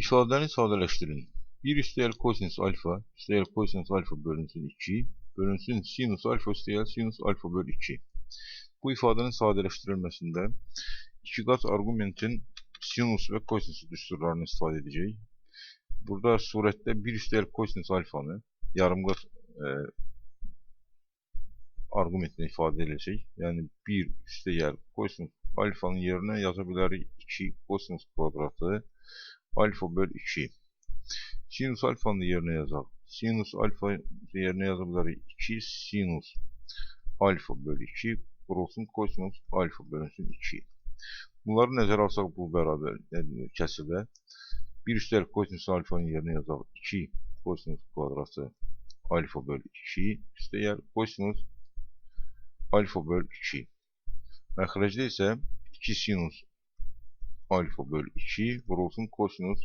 İfadəni sadələşdirin. 1 üstəgəl kosinus alfa, üstəgəl kosinus alfa bölünsün 2, bölünsün sinus alfa üstəgəl sinus alfa böl 2. Bu ifadənin sadələşdirilməsində iki qat arqumentin sinus və kosinus düsturlarını istifadə edəcək. Burada surətdə 1 üstəgəl kosinus alfanı yarım qat e, arqumentlə ifadə edəcək. Yəni 1 üstəgəl kosinus alfanın yerinə yaza bilərik 2 kosinus kvadratı alfa böl 2. Sinus alfanın yerinə yazaq. Sinus alfa yerinə yaza bilərik 2 sinus alfa böl 2 vurulsun kosinus alfa bölünsün 2. Bunları nəzərə alsaq bu bərabər kəsirdə 1 üstəlik kosinus alfanın yerinə yazaq 2 kosinus kvadratı alfa böl 2 üstəgəl kosinus alfa böl 2. Məxrəcdə isə 2 sinus alfa böl 2 vurulsun kosinus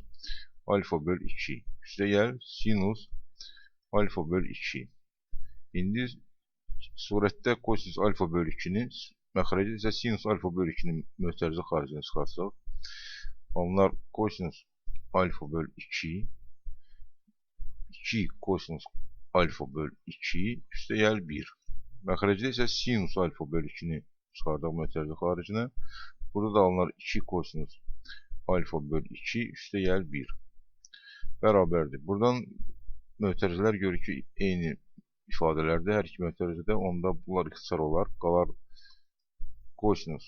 alfa böl 2. Üstəgəl sinus alfa böl 2. İndi surətdə kosinus alfa böl 2-ni, məxrəcdə isə sinus alfa böl 2-ni möhtərizə xaricinə çıxarsaq, onlar kosinus alfa böl 2 2 kosinus alfa böl 2 üstəgəl 1. Məxrəcdə isə sinus alfa böl 2-ni çıxardaq möhtərizə xaricinə. Burada da alınar 2 kosinus alfa böl 2 üstəgəl 1 bərabərdir. Buradan möhtərizələr görür ki, eyni ifadələrdə hər iki möhtərizədə onda bunlar ixtisar olar. Qalar kosinus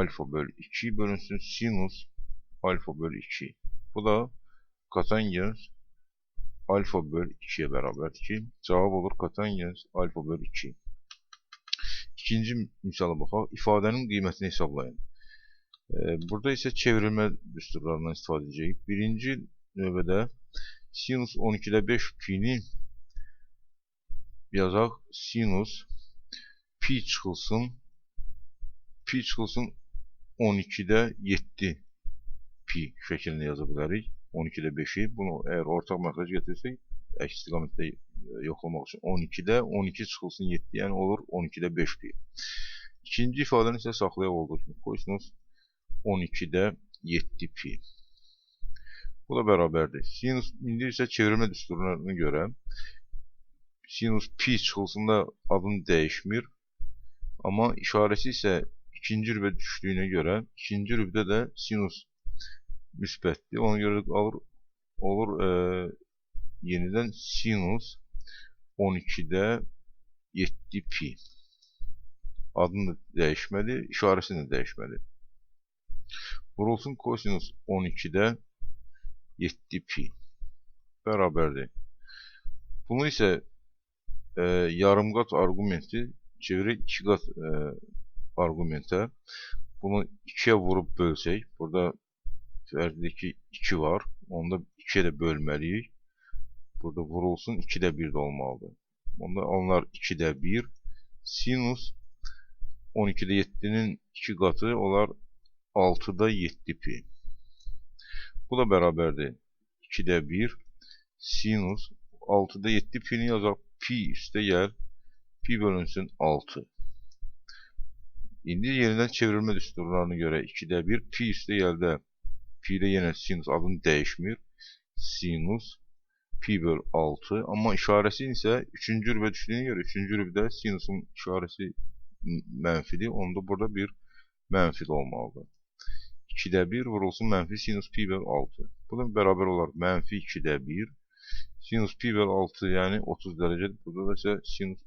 alfa böl 2 bölünsün sinus alfa böl 2. Bu da kotangens alfa böl 2-yə bərabərdir ki, cavab olur kotangens alfa böl 2. İkinci misala baxaq. İfadənin qiymətini hesablayın. Burada isə çevrilmə düsturlarından istifadə edəcəyik. Birinci növbədə sinus 12-də 5 pi-ni yazaq. Sinus pi çıxılsın pi çıxılsın 12-də 7 pi şəklində yaza bilərik. 12-də 5-i. Bunu əgər ortaq məxrəc gətirsək, əks istiqamətdə yoxlamaq üçün 12-də 12 çıxılsın 7, yəni olur 12-də 5 pi. İkinci ifadəni isə saxlayaq olduğu kimi kosinus 12-də 7 pi. Bu da bərabərdir. Sinus indi isə çevirmə düsturuna görə sinus pi çıxılsında adını dəyişmir. Amma işarəsi isə ikinci rübə düşdüyünə görə ikinci rübdə də sinus müsbətdir. Ona görə alır olur e, yenidən sinus 12-də 7 pi. Adını da dəyişməli, işarəsini də dəyişməli. Vurulsun kosinus 12-də 7 pi bərabərdir. Bunu isə e, yarımqat arqumenti çevirək 2 qat e, arqumentə. Bunu 2-yə vurub bölsək, burada fərqdir ki 2 var, onda 2-yə də bölməliyik. Burada vurulsun 2-də 1 də olmalıdır. Onda onlar 2-də 1. Sinus 12-də 7-nin 2 qatı olar 6-da 7 pi. Bu da bərabərdir. 2-də 1. Sinus 6-da 7 pi-ni yazaq. Pi üstə gəl. Pi bölünsün 6. İndi yenidən çevrilmə düsturlarına görə 2-də 1. Pi üstə gəldə pi-də yenə sinus adını dəyişmir. Sinus pi böl 6. Amma işarəsi isə 3-cü rübə düşdüyünə görə 3-cü rübdə sinusun işarəsi mənfidir. Onda burada bir mənfi də olmalıdır. 2-də 1 vurulsun mənfi sinus pi böl 6. Bu da bərabər olar mənfi 2-də 1. Sinus pi böl 6 yəni 30 dərəcədir. Burada da isə sinus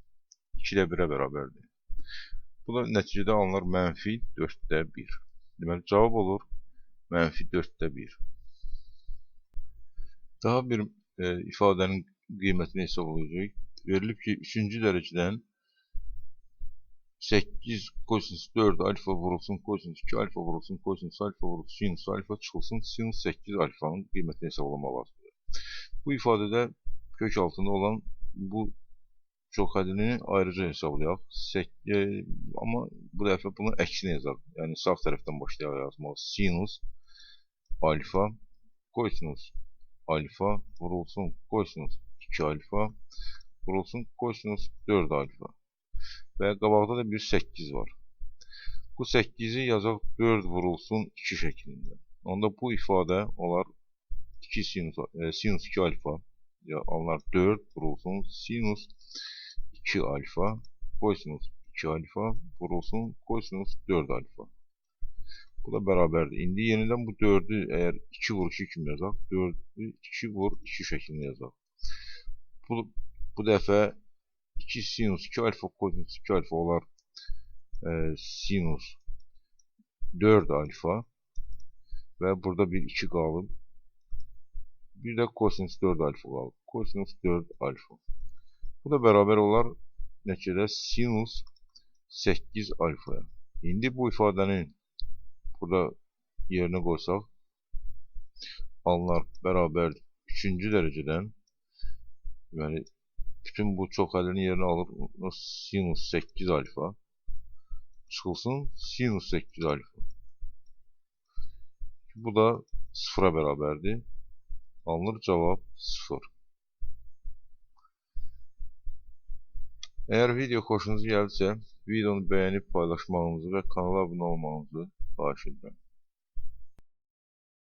2-də 1-ə bərabərdir. Bu da nəticədə alınır mənfi 4-də 1. Deməli, cavab olur mənfi 4-də 1. Daha bir e, ifadənin qiymətini hesablayacaq. Verilib ki, 3-cü dərəcədən 8 kosinus 4 alfa vurulsun kosinus 2 alfa vurulsun kosinus alfa vurulsun sinus alfa çıxılsın sinus 8 alfanın qiymətini hesablamaq lazımdır. Bu ifadədə kök altında olan bu çox hədini ayrıca hesablayaq. E, amma bu dəfə bunu əksinə yazaq. Yəni sağ tərəfdən başlayaq yazmaq. Sinus alfa kosinus alfa vurulsun kosinus 2 alfa vurulsun kosinus 4 alfa. Və qabaqda da bir 8 var. Bu 8-i yazaq 4 vurulsun 2 şəklində. Onda bu ifadə olar 2 sinus e, sinus 2 alfa ya onlar 4 vurulsun sinus 2 alfa kosinus 2 alfa vurulsun kosinus 4 alfa. Bu da beraberdir. İndi yeniden bu 4'ü eğer 2 vuruşu kimi yazaq? 4'ü 2 vur 2 şeklinde yazaq. Bu, bu dəfə 2 sinus 2 alfa kosinus 2 alfa olar e, sinus 4 alfa ve burada bir 2 qalıb. Bir de kosinus 4 alfa qalıb. Kosinus 4 alfa. Bu da beraber olar neçədə? Sinus 8 alfaya. İndi bu ifadenin burada yerine koysak anlar beraber 3. dereceden yani bütün bu çok elini yerine alır sinus 8 alfa çıkılsın sinus 8 alfa. Bu da sıfıra beraberdi. Alınır cevap 0. Eğer video hoşunuza geldiyse videonu beğenip paylaşmağınızı ve kanala abone olmanızı xahiş edirəm.